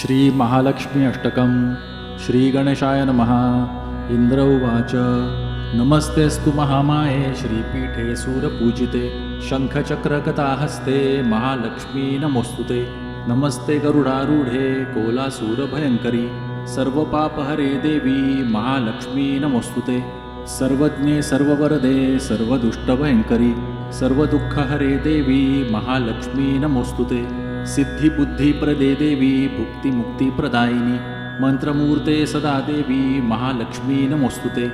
श्रीमहालक्ष्मी अष्टकं श्रीगणेशाय नमः। इन्द्र उवाच नमस्तेऽस्तु महामाये श्रीपीठे सूरपूजिते शङ्खचक्रगताहस्ते महालक्ष्मी नमोऽस्तु ते नमस्ते गरुडारूढे कोलासूरभयङ्करी सर्वपापहरे देवी महालक्ष्मी नमोऽस्तु ते सर्वज्ञे सर्ववरदे सर्वदुष्टभयङ्करी सर्वदुःखहरे देवी महालक्ष्मी नमोऽस्तु ते सिद्धिबुद्धिप्रदे देवी भुक्तिमुक्तिप्रदायिनी मन्त्रमूर्ते सदा देवी महालक्ष्मी नमोऽस्तु ते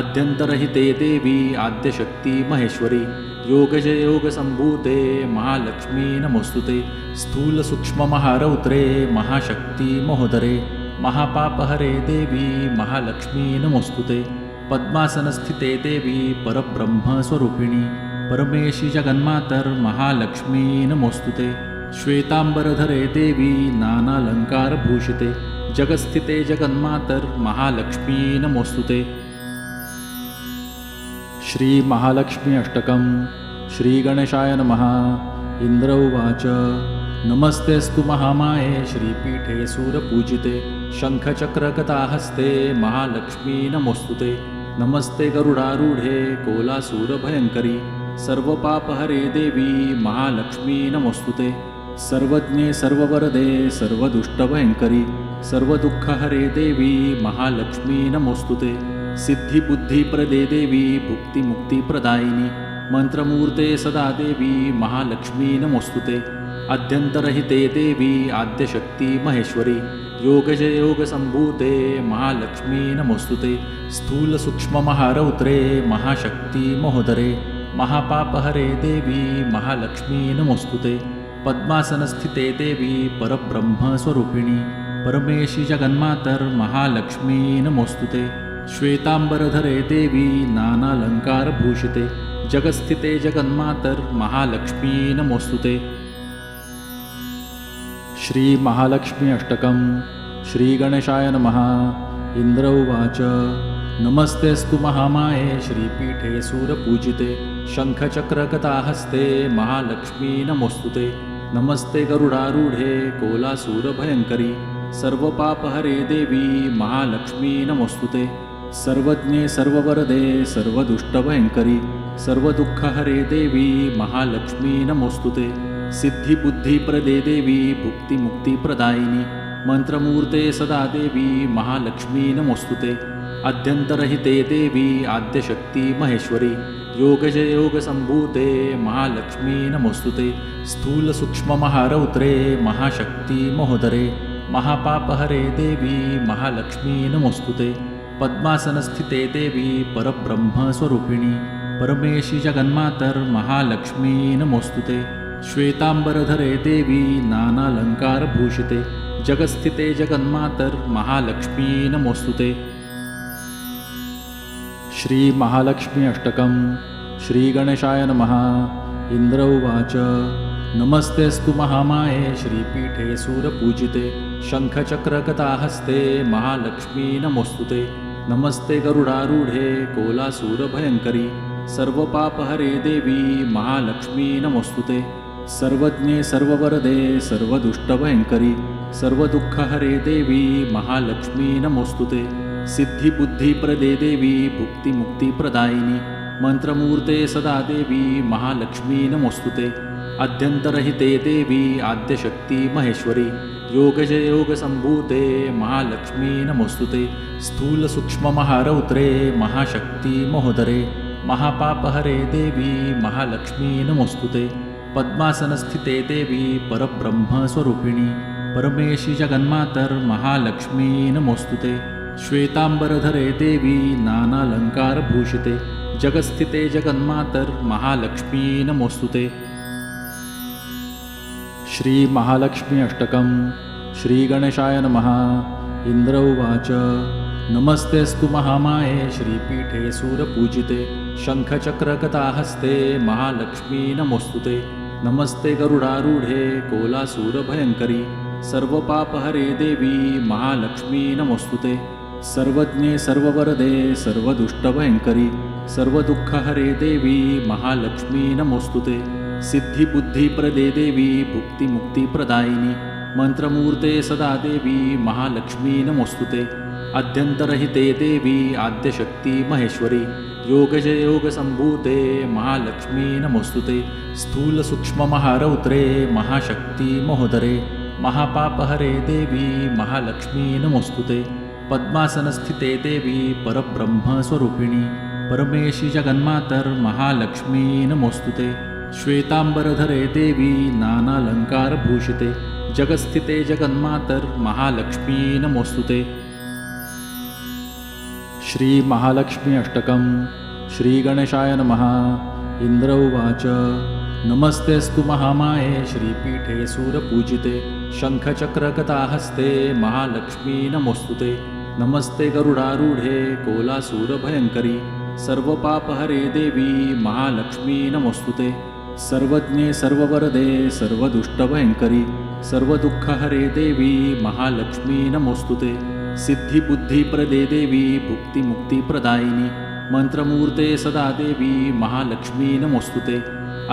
अध्यन्तरहिते देवी आद्यशक्ति महेश्वरी योगजयोगसम्भूते महालक्ष्मी नमोऽस्तु ते स्थूलसूक्ष्ममहारौद्रे महाशक्ति महोदरे महापापहरे देवी महालक्ष्मी नमोऽस्तु ते पद्मासनस्थिते देवी परब्रह्मस्वरूपिणी परमेशी जगन्मातर्महालक्ष्मी नमोऽस्तु ते श्वेताम्बरधरे देवी नानालङ्कारभूषिते जगत्स्थिते जगन्मातर्महालक्ष्मी नमोऽस्तु ते श्रीमहालक्ष्मी अष्टकं श्रीगणेशाय नमः इन्द्र उवाच नमस्तेऽस्तु महामाये श्रीपीठे सूरपूजिते नमोऽस्तु ते नमस्ते गरुडारूढे कोलासूरभयङ्करी सर्वपापहरे देवी महालक्ष्मी नमोऽस्तु ते सर्वज्ञे सर्ववरदे सर्वदुष्टभयङ्करी सर्वदुःखहरे देवी, महालक्ष्मी नमोऽस्तु ते सिद्धिबुद्धिप्रदे देवी, भुक्तिमुक्तिप्रदायिनी मन्त्रमूर्ते सदा देवी, महालक्ष्मी नमोऽस्तु ते अध्यन्तरहिते देवी, आद्यशक्ति महेश्वरी योगजयोगसम्भूते महालक्ष्मी नमोऽस्तु ते स्थूलसूक्ष्ममहारौद्रे, महाशक्ति महोदरे, महापापहरे देवी, महालक्ष्मी नमोऽस्तु ते पद्मासनस्थिते देवी परब्रह्मस्वरूपिणी। परमेशी जगन्मातर्महालक्ष्मी नमोऽस्तु ते श्वेताम्बरधरे देवी नानालङ्कारभूषिते जगत्स्थिते जगन्मातर्महालक्ष्मी नमोऽस्तु ते श्रीमहालक्ष्मी अष्टकं श्रीगणेशाय नमः। इन्द्र उवाच। नमस्तेऽस्तु महामाये। श्रीपीठे सूरपूजिते। शङ्खचक्रगताहस्ते महालक्ष्मी नमोऽस्तु ते नमस्ते गरुडारूढे कोलासूरभयङ्करी, सर्वपापहरे देवी महालक्ष्मी नमोऽस्तु ते सर्वज्ञे सर्ववरदे सर्वदुष्टभयङ्करी, सर्वदुःखहरे देवी महालक्ष्मी नमोऽस्तु ते सिद्धिबुद्धिप्रदे देवी भुक्तिमुक्तिप्रदायिनी मन्त्रमूर्ते सदा देवी महालक्ष्मी नमोऽस्तु ते अध्यन्तरहिते देवी आद्यशक्ति महेश्वरी योगजयोगसम्भूते महालक्ष्मी नमोऽस्तु ते स्थूलसूक्ष्ममहारौद्रे महाशक्ति महोदरे महापापहरे देवी महालक्ष्मी नमोऽस्तु ते पद्मासनस्थिते देवी परब्रह्मस्वरूपिणी परमेशी जगन्मातर्महालक्ष्मी नमोऽस्तु ते श्वेताम्बरधरे देवी नानालङ्कारभूषिते जगत्स्थिते जगन्मातर्महालक्ष्मी नमोऽस्तु ते श्रीमहालक्ष्मी अष्टकं श्रीगणेशाय नमः। इन्द्र उवाच। नमस्तेऽस्तु महामाये श्रीपीठे सूरपूजिते शङ्खचक्रगताहस्ते महालक्ष्मी नमोऽस्तु ते नमस्ते गरुडारूढे कोलासूरभयङ्करी सर्वपापहरे देवी महालक्ष्मी नमोऽस्तु ते सर्वज्ञे सर्ववरदे सर्वदुष्टभयङ्करी सर्वदुःखहरे देवी महालक्ष्मी नमोऽस्तु ते सिद्धिबुद्धिप्रदे देवी भुक्तिमुक्तिप्रदायिनी मन्त्रमूर्ते सदा देवी महालक्ष्मी नमोऽस्तु ते अध्यन्तरहिते देवी आद्यशक्ति महेश्वरी योगजयोगसम्भूते महालक्ष्मी नमोऽस्तु ते स्थूलसूक्ष्ममहारौद्रे महाशक्ति महोदरे महापापहरे देवी महालक्ष्मी नमोऽस्तु ते पद्मासनस्थिते देवी परब्रह्मस्वरूपिणी परमेशी जगन्मातर्महालक्ष्मी नमोऽस्तु ते श्वेताम्बरधरे देवी नानालङ्कारभूषिते जगत्स्थिते जगन्मातर्महालक्ष्मी नमोऽस्तु ते। श्रीमहालक्ष्मी अष्टकं श्रीगणेशाय नमः। इन्द्र उवाच नमस्तेऽस्तु महामाये श्रीपीठे सूरपूजिते शङ्खचक्रगताहस्ते महालक्ष्मी नमोऽस्तु ते। नमस्ते गरुडारूढे कोलासूरभयङ्करी सर्वपापहरे देवी महालक्ष्मी नमोऽस्तु ते सर्वज्ञे सर्ववरदे सर्वदुष्टभयङ्करी सर्वदुःखहरे देवी, महालक्ष्मी नमोऽस्तु ते सिद्धिबुद्धिप्रदे देवी, भुक्तिमुक्तिप्रदायिनी, मंत्रमूर्ते सदा देवी, महालक्ष्मी नमोस्तुते अध्यन्तरहिते देवी, आद्यशक्ती महेश्वरी, योगजयोगसम्भूते, महालक्ष्मी नमोस्तुते स्थूलसूक्ष्ममहारौद्रे महाशक्ति महोदरे महापापहरे देवी, महालक्ष्मी नमोस्तुते पद्मासनस्थिते देवी परब्रह्मस्वरूपिणी। परमेशी नमोस्तुते। श्वेताम्बरधरे देवी नानालङ्कारभूषिते। जगत्स्थिते जगन्मातर्महालक्ष्मी नमोस्तुते। श्रीमहालक्ष्मी अष्टकं श्रीगणेशाय नमः। इन्द्र उवाच। नमस्तेऽस्तु महामाये। श्रीपीठे सूरपूजिते। शङ्खचक्रगताहस्ते महालक्ष्मी नमोस्तुते नमस्ते गरुडारूढे कोलासूरभयङ्करी सर्वपापहरे देवी महालक्ष्मी नमोस्तुते। सर्वज्ञे सर्ववरदे सर्वदुष्टभयङ्करी सर्वदुःखहरे देवी महालक्ष्मी नमोस्तुते। सिद्धिबुद्धिप्रदे देवी भुक्तिमुक्तिप्रदायिनी मन्त्रमूर्ते सदा देवी महालक्ष्मी नमोस्तुते।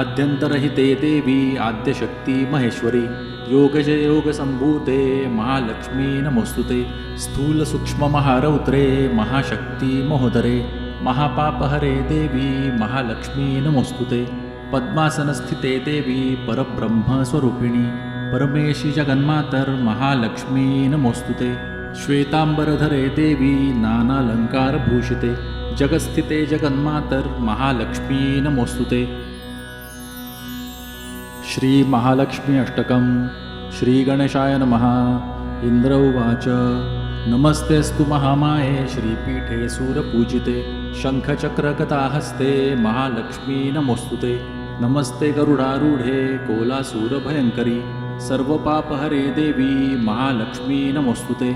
अध्यन्तरहिते देवी आद्यशक्ति महेश्वरी योगजयोगसम्भूते महालक्ष्मी नमोस्तुते। स्थूलसूक्ष्ममहारौद्रे महाशक्ती महोदरे। महापापहरे देवी महालक्ष्मी नमोस्तुते। पद्मासनस्थिते देवी परब्रह्मस्वरूपिणी। परमेशी जगन्मातर्महालक्ष्मी नमोस्तुते। श्वेताम्बरधरे देवी नानालङ्कारभूषिते जगत्स्थिते जगन्मातर्महालक्ष्मी नमोस्तुते। श्रीमहालक्ष्मी अष्टकं श्रीगणेशाय नमः। इन्द्र उवाच नमस्तेऽस्तु महामाये श्रीपीठे सूरपूजिते शङ्खचक्रगताहस्ते महालक्ष्मी नमोस्तुते नमस्ते गरुडारूढे कोलासूरभयङ्करी सर्वपापहरे देवी महालक्ष्मी नमोस्तुते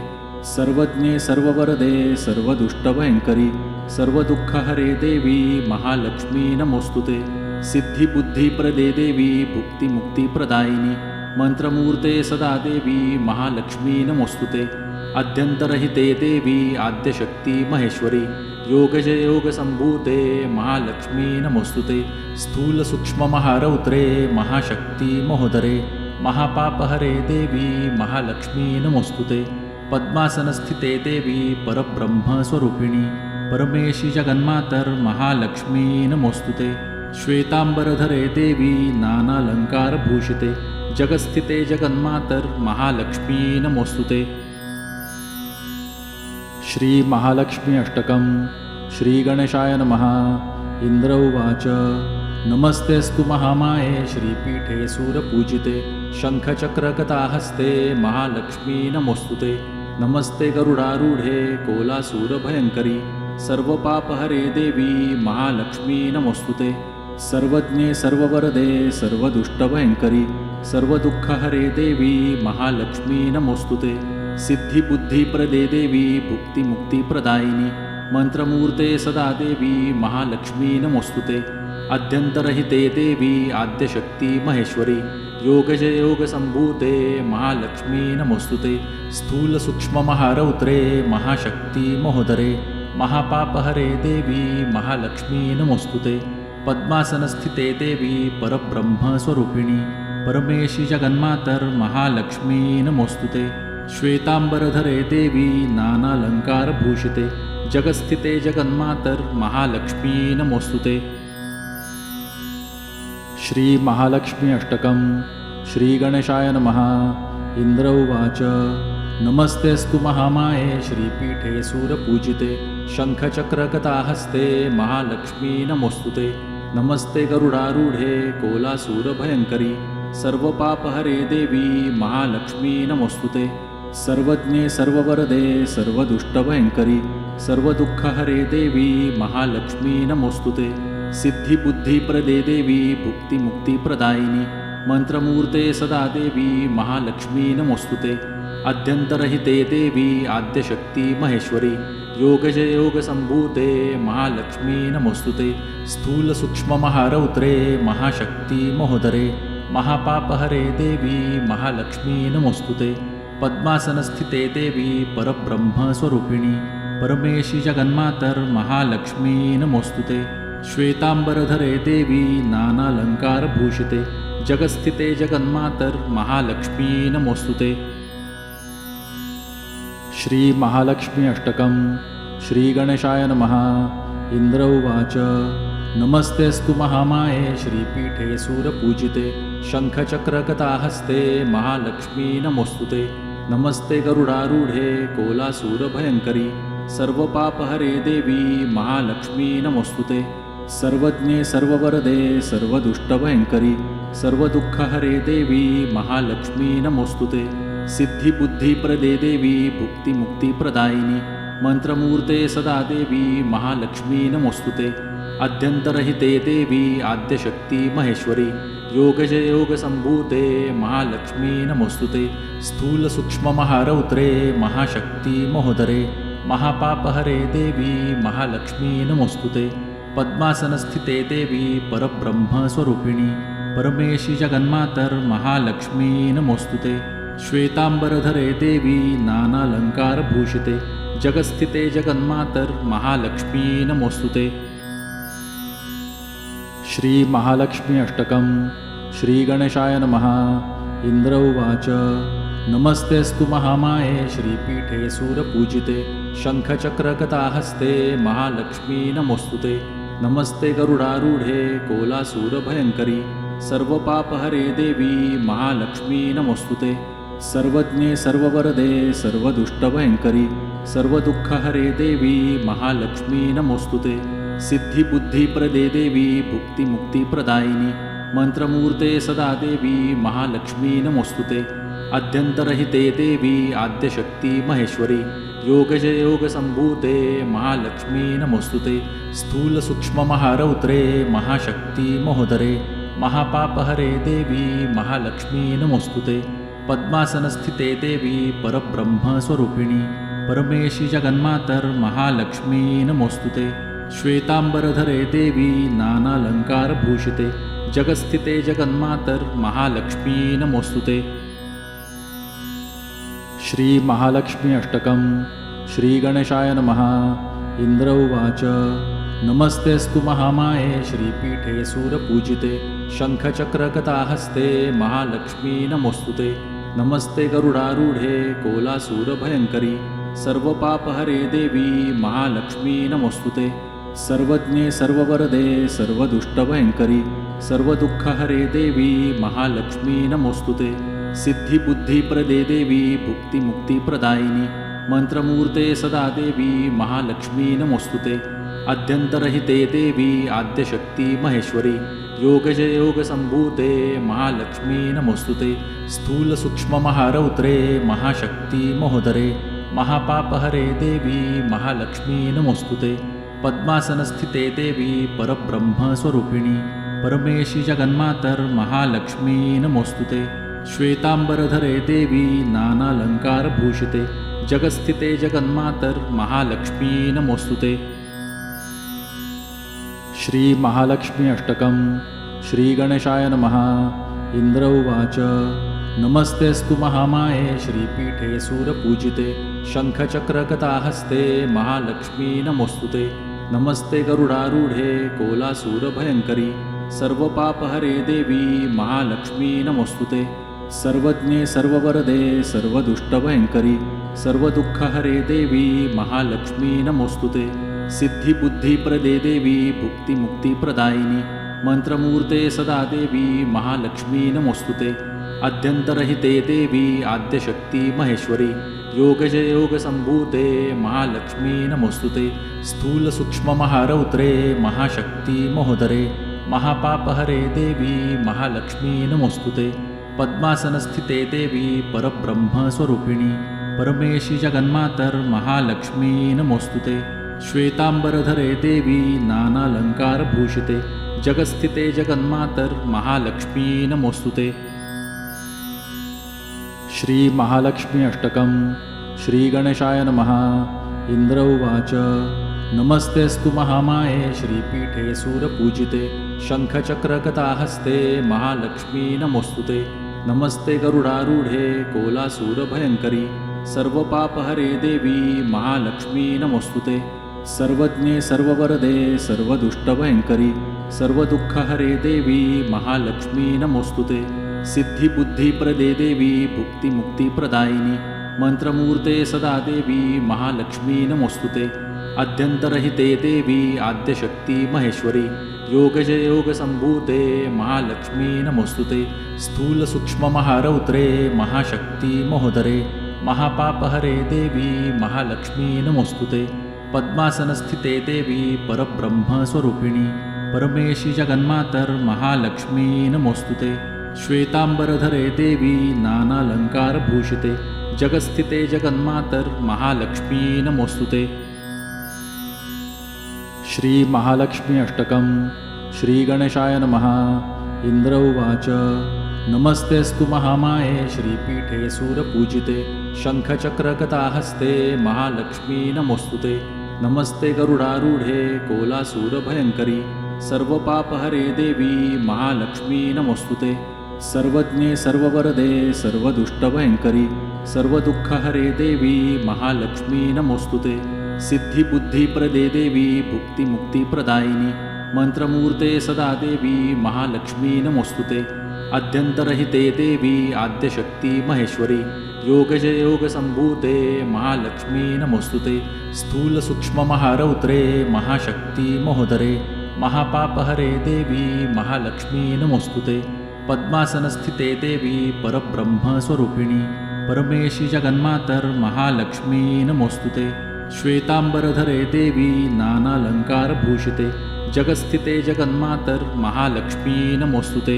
सर्वज्ञे सर्ववरदे सर्वदुष्टभयङ्करी सर्वदुःखहरे देवी महालक्ष्मी नमोस्तुते सिद्धिबुद्धिप्रदे देवी भुक्तिमुक्तिप्रदायिनी, मंत्रमूर्ते सदा देवी महालक्ष्मी नमोस्तुते। अध्यन्तरहिते देवी, आद्यशक्ति महेश्वरी, योगजयोगसम्भूते महालक्ष्मी नमोस्तुते। स्थूलसूक्ष्ममहारौद्रे महाशक्ति महोदरे, महापापहरे देवी, महालक्ष्मी नमोस्तुते। पद्मासनस्थिते देवी, परब्रह्मस्वरूपिणी परमेशी जगन्मातर्महालक्ष्मी नमोस्तुते। श्वेताम्बरधरे देवी नानालङ्कारभूषिते जगस्थिते जगन्मातर्महालक्ष्मी नमोस्तुते श्रीमहालक्ष्मी अष्टकं श्रीगणेशाय नमः इन्द्र उवाच नमस्तेऽस्तु महामाये श्रीपीठे सूरपूजिते शङ्खचक्रकथाहस्ते महालक्ष्मी नमोस्तुते नमस्ते गरुडारूढे कोलासूरभयङ्करी सर्वपापहरे देवी महालक्ष्मी नमोस्तुते सर्वज्ञे सर्ववरदे सर्वदुष्टभयङ्करी सर्वदुःखहरे देवी, महालक्ष्मी नमोस्तुते सिद्धिबुद्धिप्रदे देवी, भुक्तिमुक्तिप्रदायिनी मन्त्रमूर्ते सदा देवी, महालक्ष्मी नमोस्तुते अध्यन्तरहिते देवी, आद्यशक्ती महेश्वरी योगजयोगसम्भूते महालक्ष्मी नमोस्तुते स्थूलसूक्ष्ममहारौद्रे, महाशक्ति महोदरे, महापापहरे देवी, महालक्ष्मी नमोस्तुते पद्मासनस्थिते देवी परब्रह्मस्वरूपिणी। परमेशी जगन्मातर्महालक्ष्मी नमोस्तुते श्वेताम्बरधरे देवी नानालङ्कारभूषिते जगत्स्थिते जगन्मातर्महालक्ष्मी नमोस्तुते श्रीमहालक्ष्मी अष्टकं श्रीगणेशाय नमः। इन्द्र उवाच। नमस्तेऽस्तु महामाये। श्रीपीठे सूरपूजिते। शङ्खचक्रगताहस्ते महालक्ष्मी नमोस्तुते नमस्ते गरुडारूढे कोलासूरभयङ्करी सर्वपापहरे देवी महालक्ष्मी नमोस्तुते। सर्वज्ञे सर्ववरदे सर्वदुष्टभयङ्करी सर्वदुःखहरे देवी महालक्ष्मी नमोस्तुते। सिद्धिबुद्धिप्रदे देवी भुक्तिमुक्तिप्रदायिनी मन्त्रमूर्ते सदा देवी महालक्ष्मी नमोस्तुते। अध्यन्तरहिते देवी आद्यशक्ती महेश्वरी योगजयोगसम्भूते महालक्ष्मी नमोस्तुते। स्थूलसूक्ष्ममहारौद्रे महाशक्ती महोदरे महापापहरे देवी महालक्ष्मी नमोस्तुते। पद्मासनस्थिते देवी परब्रह्मस्वरूपिणी परमेशी जगन्मातर्महालक्ष्मी नमोस्तुते। श्वेताम्बरधरे देवी नानालङ्कारभूषिते जगस्थिते जगन्मातर महालक्ष्मी नमोस्तुते श्री महालक्ष्मी अष्टकं श्रीगणेशाय नमः। इन्द्र उवाच। नमस्तेऽस्तु महामाये श्रीपीठे सूरपूजिते शङ्खचक्रकथाहस्ते महालक्ष्मी नमोस्तुते नमस्ते गरुडारूढे कोलासूरभयङ्करी सर्वपापहरे देवी महालक्ष्मी नमोस्तुते सर्वज्ञे सर्ववरदे सर्वदुष्टभयङ्करी सर्वदुःखहरे देवी महालक्ष्मी नमोस्तुते सिद्धिबुद्धिप्रदे देवी भुक्तिमुक्तिप्रदायिनी मन्त्रमूर्ते सदा देवी महालक्ष्मी नमोस्तुते अद्यन्तरहिते देवी आद्यशक्ति महेश्वरी योगजयोगसम्भूते महालक्ष्मी नमोस्तुते स्थूलसूक्ष्ममहारौद्रे महाशक्ति महोदरे महापापहरे देवी महालक्ष्मी नमोस्तुते पद्मासनस्थिते देवी परब्रह्मस्वरूपिणी परमेशी जगन्मातर्महालक्ष्मी नमोस्तुते श्वेताम्बरधरे देवी नानालङ्कारभूषिते जगस्थिते जगन्मातर्महालक्ष्मी नमोस्तुते श्रीमहालक्ष्मी अष्टकं श्रीगणेशाय नमः। इन्द्र उवाच। नमस्तेऽस्तु महामाये श्रीपीठे सूरपूजिते शङ्खचक्रकताहस्ते महालक्ष्मी नमोस्तुते नमस्ते गरुडारूढे कोलासूरभयङ्करी सर्वपापहरे देवी महालक्ष्मी नमोस्तुते सर्वज्ञे सर्ववरदे सर्वदुष्टभयङ्करी सर्वदुःखहरे देवी महालक्ष्मी नमोस्तुते सिद्धिबुद्धिप्रदे देवी भुक्तिमुक्तिप्रदायिनी मन्त्रमूर्ते सदा देवी महालक्ष्मी नमोस्तुते अद्यन्तरहिते देवी आद्यशक्ति महेश्वरी योगजयोगसम्भूते महालक्ष्मी नमोस्तुते स्थूलसूक्ष्ममहारौद्रे महाशक्ति महोदरे महापापहरे देवी महालक्ष्मी नमोस्तुते पद्मासनस्थिते देवी परब्रह्मस्वरूपिणी। परमेशी नमोस्तुते श्वेताम्बरधरे देवी नानालङ्कारभूषिते। जगस्थिते जगन्मातर्महालक्ष्मी नमोस्तुते श्रीमहालक्ष्मी अष्टकं श्रीगणेशाय नमः। इन्द्र उवाच। नमस्तेऽस्तु महामाये। श्रीपीठे सूरपूजिते। शङ्खचक्रकथाहस्ते महालक्ष्मी नमोस्तुते नमस्ते गरुडारूढे कोलासूरभयङ्करी, सर्वपापहरे देवी महालक्ष्मी नमोस्तुते। सर्वज्ञे सर्ववरदे सर्वदुष्टभयङ्करी, सर्वदुःखहरे देवी महालक्ष्मी नमोस्तुते। सिद्धिबुद्धिप्रदे देवी भुक्तिमुक्तिप्रदायिनी मन्त्रमूर्ते सदा देवी महालक्ष्मी नमोस्तुते। अद्यन्तरहिते देवी आद्यशक्ति महेश्वरी योगजयोगसम्भूते महालक्ष्मी नमोस्तुते। स्थूलसूक्ष्ममहारौद्रे महाशक्ति महोदरे, महापापहरे देवी महालक्ष्मी नमोस्तुते। पद्मासनस्थिते देवी परब्रह्मस्वरूपिणी, परमेशी जगन्मातर्महालक्ष्मी नमोस्तुते। श्वेताम्बरधरे देवी नानालङ्कारभूषिते जगस्थिते जगन्मातर्महालक्ष्मी नमोस्तुते। श्रीमहालक्ष्मी अष्टकं श्रीगणेशाय नमः। इन्द्र उवाच। नमस्तेऽस्तु महामाये श्रीपीठे सूरपूजिते शङ्खचक्रकथाहस्ते महालक्ष्मी नमोस्तुते नमस्ते गरुडारूढे कोलासूरभयङ्करी सर्वपापहरे देवी महालक्ष्मी नमोस्तुते सर्वज्ञे सर्ववरदे सर्वदुष्टभयङ्करी सर्वदुःखहरे देवी महालक्ष्मी नमोस्तुते सिद्धिबुद्धिप्रदे देवी भुक्तिमुक्तिप्रदायिनी मन्त्रमूर्ते सदा देवी महालक्ष्मी नमोस्तुते। अद्यन्तरहिते देवी आद्यशक्ति महेश्वरी योगजयोगसम्भूते महालक्ष्मी नमोस्तुते। स्थूलसूक्ष्ममहारौद्रे महाशक्ति महोदरे महापापहरे देवी महालक्ष्मी नमोस्तुते। पद्मासनस्थिते देवी परब्रह्मस्वरूपिणी परमेशी जगन्मातर्महालक्ष्मी नमोस्तुते श्वेताम्बरधरे देवी नानालङ्कारभूषिते जगस्थिते जगन्मातर्महालक्ष्मी नमोस्तुते श्रीमहालक्ष्मी अष्टकं श्रीगणेशाय नमः। इन्द्र उवाच नमस्तेऽस्तु महामाये श्रीपीठे सूरपूजिते शङ्खचक्रकथाहस्ते महालक्ष्मी नमोस्तुते नमस्ते गरुडारूढे कोलासूरभयङ्करी सर्वपापहरे देवी महालक्ष्मी नमोस्तुते सर्वज्ञे सर्ववरदे सर्वदुष्टभयङ्करी सर्वदुःखहरे देवी, महालक्ष्मी नमोऽस्तु ते सिद्धिबुद्धिप्रदे देवी, भुक्तिमुक्तिप्रदायिनि मन्त्रमूर्ते सदा देवी, महालक्ष्मी नमोऽस्तु ते अध्यन्तरहिते देवी, आद्यशक्ती महेश्वरी, योगजयोगसम्भूते, महालक्ष्मी नमोऽस्तु ते स्थूलसूक्ष्ममहारौद्रे, महाशक्ति महोदरे, महापापहरे देवी, महालक्ष्मी नमोऽस्तु ते पद्मासनस्थिते देवी परब्रह्मस्वरूपिणी। परमेशी ते श्वेताम्बरधरे देवी नानालङ्कारभूषिते। जगत्स्थिते जगन्मातर्महालक्ष्मी नमोऽस्तु ते श्रीमहालक्ष्मी अष्टकं श्रीगणेशाय नमः। इन्द्र उवाच। नमस्तेऽस्तु महामाये। श्रीपीठे सूरपूजिते। शङ्खचक्रगताहस्ते महालक्ष्मी नमोऽस्तु ते नमस्ते गरुडारूढे कोलासूरभयङ्करी सर्वपापहरे देवी महालक्ष्मी नमोऽस्तु ते सर्वज्ञे सर्ववरदे सर्वदुष्टभयङ्करी सर्वदुःखहरे देवी महालक्ष्मी नमोऽस्तु ते सिद्धिबुद्धिप्रदे देवी भुक्तिमुक्तिप्रदायिनि मन्त्रमूर्ते सदा देवी महालक्ष्मी नमोऽस्तु ते अध्यन्तरहिते देवी आद्यशक्ति महेश्वरी योगजयोगसम्भूते महालक्ष्मी नमोऽस्तु ते स्थूलसूक्ष्ममहारौद्रे महाशक्ति महोदरे महापापहरे देवी महालक्ष्मी नमोऽस्तु ते पद्मासनस्थिते देवी परब्रह्मस्वरूपिणी परमेशी जगन्मातर्महालक्ष्मी नमोऽस्तु ते श्वेताम्बरधरे देवी नानालङ्कारभूषिते जगत्स्थिते जगन्मातर्महालक्ष्मी नमोऽस्तु ते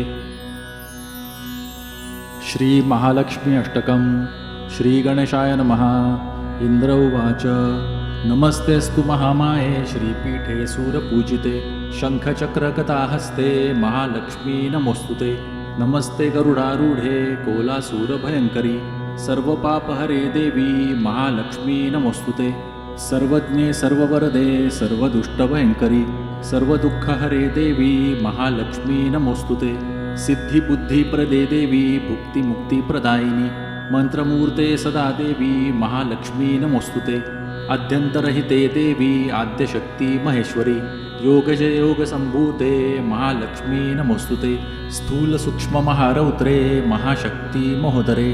श्रीमहालक्ष्मी अष्टकं श्रीगणेशाय नमः। इन्द्र उवाच नमस्तेऽस्तु महामाये श्रीपीठे सूरपूजिते शङ्खचक्रगताहस्ते महालक्ष्मी नमोऽस्तु ते नमस्ते गरुडारूढे कोलासूरभयङ्करी सर्वपापहरे देवी महालक्ष्मी नमोऽस्तु ते सर्वज्ञे सर्ववरदे सर्वदुष्टभयङ्करी सर्वदुःखहरे देवी महालक्ष्मी नमोऽस्तु ते सिद्धिबुद्धिप्रदे देवी भुक्तिमुक्तिप्रदायिनि मन्त्रमूर्ते सदा देवी महालक्ष्मी नमोऽस्तु ते अध्यन्तरहिते देवी आद्यशक्ति महेश्वरी योगजयोगसम्भूते महालक्ष्मी नमोऽस्तु ते स्थूलसूक्ष्ममहारौद्रे महाशक्ति महोदरे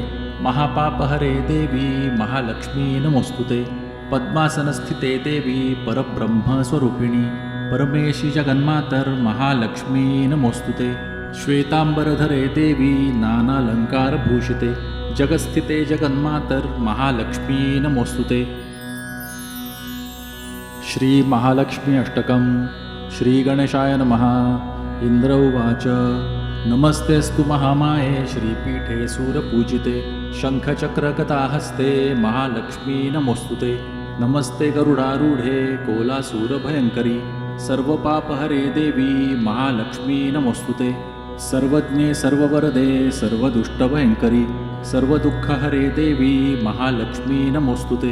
महापापहरे देवी महालक्ष्मी नमोऽस्तु ते पद्मासनस्थिते देवी परब्रह्मस्वरूपिणी परमेशी जगन्मातर्महालक्ष्मी नमोऽस्तु ते श्वेताम्बरधरे देवी नानालङ्कारभूषिते जगस्थिते जगन्मातर्महालक्ष्मी नमोऽस्तु श्रीमहालक्ष्मी अष्टकं श्रीगणेशाय नमः। इन्द्र उवाच। नमस्तेऽस्तु महामाये श्रीपीठे सूरपूजिते। शङ्खचक्रगताहस्ते महालक्ष्मी नमोऽस्तुते नमस्ते गरुडारूढे कोलासूरभयङ्करी। सर्वपापहरे देवी महालक्ष्मी नमोऽस्तु ते सर्वज्ञे सर्ववरदे सर्वदुष्टभयङ्करी सर्वदुःखहरे देवी महालक्ष्मी नमोऽस्तु ते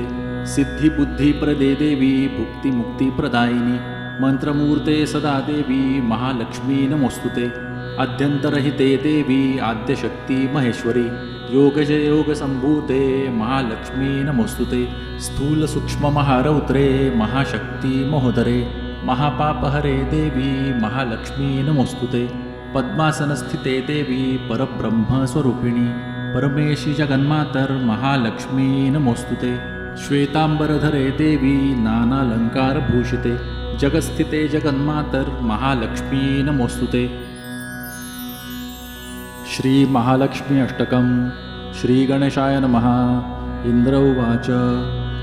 सिद्धिबुद्धिप्रदे देवी भुक्तिमुक्तिप्रदायिनि मन्त्रमूर्ते सदा देवी महालक्ष्मी नमोऽस्तु ते अध्यन्तरहिते देवी आद्यशक्ती महेश्वरी योगजयोगसम्भूते महालक्ष्मी नमोऽस्तु ते स्थूलसूक्ष्ममहारौद्रे महाशक्ति महोदरे महापापहरे देवी महालक्ष्मी नमोऽस्तु ते पद्मासनस्थिते देवी परब्रह्मस्वरूपिणी। परमेशी ते श्वेताम्बरधरे देवी नानालङ्कारभूषिते। जगत्स्थिते जगन्मातर्महालक्ष्मी नमोऽस्तु ते श्रीमहालक्ष्मी अष्टकं श्रीगणेशाय नमः। इन्द्र उवाच।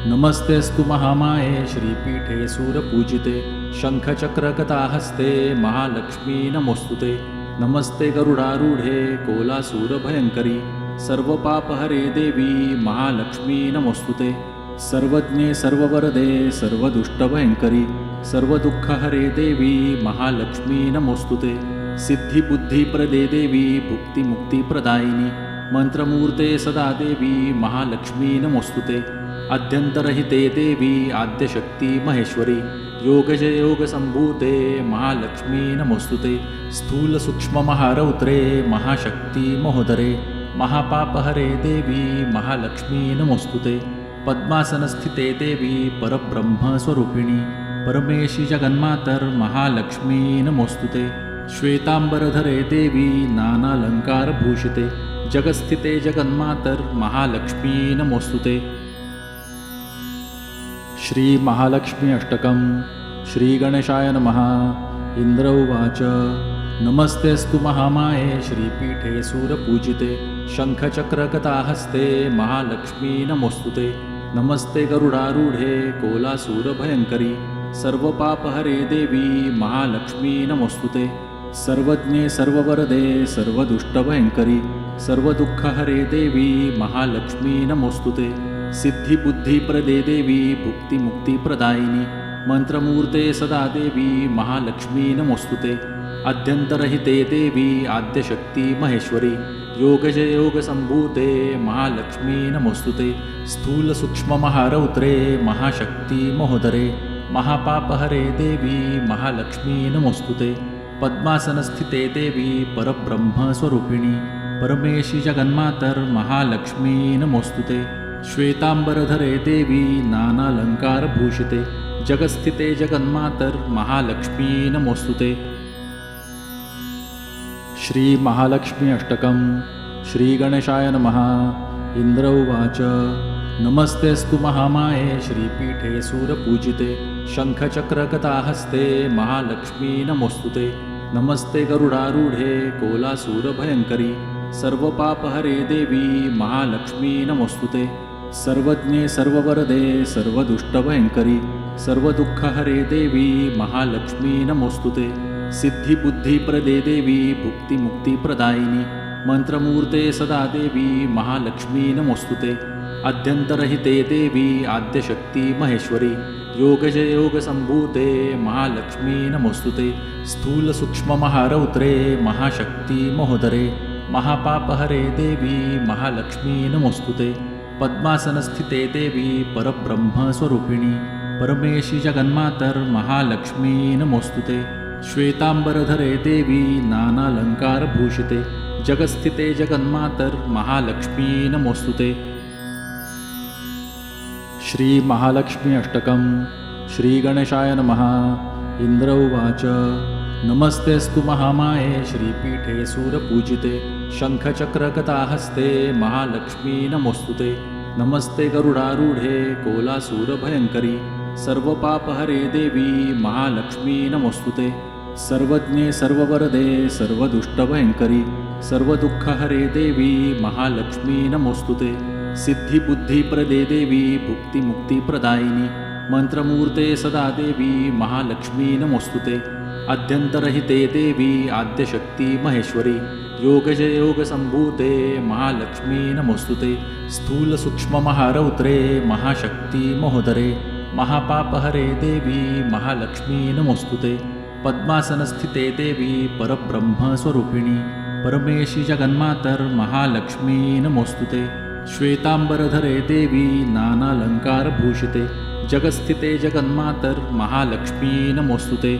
नमस्तेऽस्तु महामाये। श्रीपीठे सूरपूजिते। शङ्खचक्रगताहस्ते महालक्ष्मी नमोऽस्तु ते नमस्ते गरुडारूढे कोलासूरभयङ्करी, सर्वपापहरे देवी महालक्ष्मी नमोऽस्तु ते सर्वज्ञे सर्ववरदे सर्वदुष्टभयङ्करी, सर्वदुःखहरे देवी महालक्ष्मी नमोऽस्तु ते सिद्धिबुद्धिप्रदे देवी भुक्तिमुक्तिप्रदायिनि मन्त्रमूर्ते सदा देवी महालक्ष्मी नमोऽस्तु ते अध्यन्तरहिते देवी आद्यशक्ति महेश्वरी योगजयोगसम्भूते महालक्ष्मी नमोऽस्तु ते स्थूलसूक्ष्ममहारौद्रे महाशक्ति महोदरे महापापहरे देवी महालक्ष्मी नमोऽस्तु ते पद्मासनस्थिते देवी परब्रह्मस्वरूपिणी परमेशी जगन्मातर महालक्ष्मी नमोऽस्तु ते श्वेतांबरधरे देवी नानालङ्कारभूषिते जगस्थिते जगन्मातर महालक्ष्मी नमोऽस्तु ते श्रीमहालक्ष्मी अष्टकं श्रीगणेशाय नमः। इन्द्र उवाच। नमस्तेऽस्तु महामाये श्रीपीठे सूरपूजिते नमोऽस्तु ते नमस्ते गरुडारूढे कोलासूरभयङ्करी। सर्वपापहरे देवी महालक्ष्मी नमोऽस्तु ते सर्वज्ञे सर्ववरदे सर्वदुष्टभयङ्करी। सर्वदुःखहरे देवी महालक्ष्मी नमोऽस्तु ते सिद्धिबुद्धिप्रदे देवी भुक्तिमुक्तिप्रदायिनी मन्त्रमूर्ते सदा देवी महालक्ष्मी नमोऽस्तु ते अद्यन्तरहिते देवी आद्यशक्ति महेश्वरी योगजयोगसम्भूते महालक्ष्मी नमोऽस्तु ते स्थूलसूक्ष्ममहारौद्रे महाशक्ति महोदरे महापापहरे देवी महालक्ष्मी नमोऽस्तु ते पद्मासनस्थिते देवी परब्रह्मस्वरूपिणी परमेशी जगन्मातर महालक्ष्मी नमोऽस्तु ते श्वेतांबरधरे देवी नानालङ्कारभूषिते जगस्थिते जगन्मातर महालक्ष्मी नमोऽस्तु ते श्रीमहालक्ष्मी अष्टकं श्रीगणेशाय नमः। इन्द्र उवाच नमस्तेऽस्तु महामाये श्रीपीठे सूरपूजिते शङ्खचक्रगताहस्ते महालक्ष्मी नमोऽस्तु ते नमस्ते गरुडारूढे कोलासूरभयङ्करी सर्वपापहरे देवी महालक्ष्मी नमोऽस्तु ते सर्वज्ञे सर्ववरदे सर्वदुष्टभयङ्करी सर्वदुःखहरे देवी महालक्ष्मी नमोऽस्तु ते सिद्धिबुद्धिप्रदे देवी भुक्तिमुक्तिप्रदायिनी मन्त्रमूर्ते सदा देवी महालक्ष्मी नमोऽस्तु ते अद्यन्तरहिते देवी आद्यशक्ति महेश्वरी योगजयोगसम्भूते महालक्ष्मी नमोऽस्तु ते स्थूलसूक्ष्ममहारौद्रे महाशक्ति महोदरे महापापहरे देवी महालक्ष्मी नमोऽस्तु ते पद्मासनस्थिते देवी परब्रह्मस्वरूपिणी। परमेशी ते श्वेतांबरधरे देवी नानालङ्कारभूषिते। जगस्थिते जगन्मातर महालक्ष्मी नमोऽस्तु ते श्रीमहालक्ष्मी अष्टकं श्रीगणेशाय नमः। इन्द्र उवाच। नमस्तेऽस्तु महामाये। श्रीपीठे सूरपूजिते शङ्खचक्रगताहस्ते महालक्ष्मी नमोऽस्तु ते नमस्ते गरुडारूढे कोलासूरभयङ्करी सर्वपापहरे देवी महालक्ष्मी नमोऽस्तु ते सर्वज्ञे सर्ववरदे सर्वदुष्टभयङ्करी सर्वदुःखहरे देवी महालक्ष्मी नमोऽस्तु ते सिद्धिबुद्धिप्रदे देवी भुक्तिमुक्तिप्रदायिनी। मन्त्रमूर्ते सदा देवी महालक्ष्मी नमोऽस्तु ते अद्यन्तरहिते देवी आद्यशक्ति महेश्वरी। योगजयोगसम्भूते महालक्ष्मी नमोऽस्तु ते स्थूलसूक्ष्ममहारौद्रे महाशक्ति महोदरे महापापहरे देवी महालक्ष्मी नमोऽस्तु ते पद्मासनस्थिते देवी परब्रह्मस्वरूपिणी परमेशी जगन्मातर महालक्ष्मी नमोऽस्तु ते श्वेतांबरधरे देवी नानालङ्कारभूषिते जगस्थिते जगन्मातर महालक्ष्मी नमोऽस्तु ते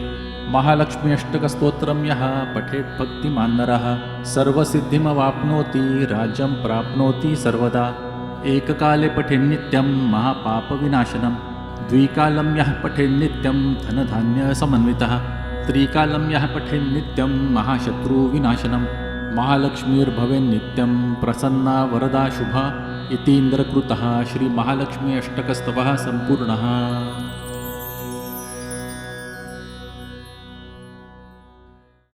महालक्ष्मी अष्टकस्तोत्रं यः पठेत् भक्तिमान्नरः सर्वसिद्धिमवाप्नोति राज्यं प्राप्नोति सर्वदा। एककाले पठेन्नित्यं महापापविनाशनं द्विकालं यः पठेन्नित्यं धनधान्यसमन्वितः त्रिकालं यः पठेन्नित्यं महाशत्रुविनाशनं। महालक्ष्मीर्भवेन्नित्यं प्रसन्ना वरदा शुभा इतीन्द्रकृतः श्रीमहालक्ष्मी अष्टकस्तवः सम्पूर्णः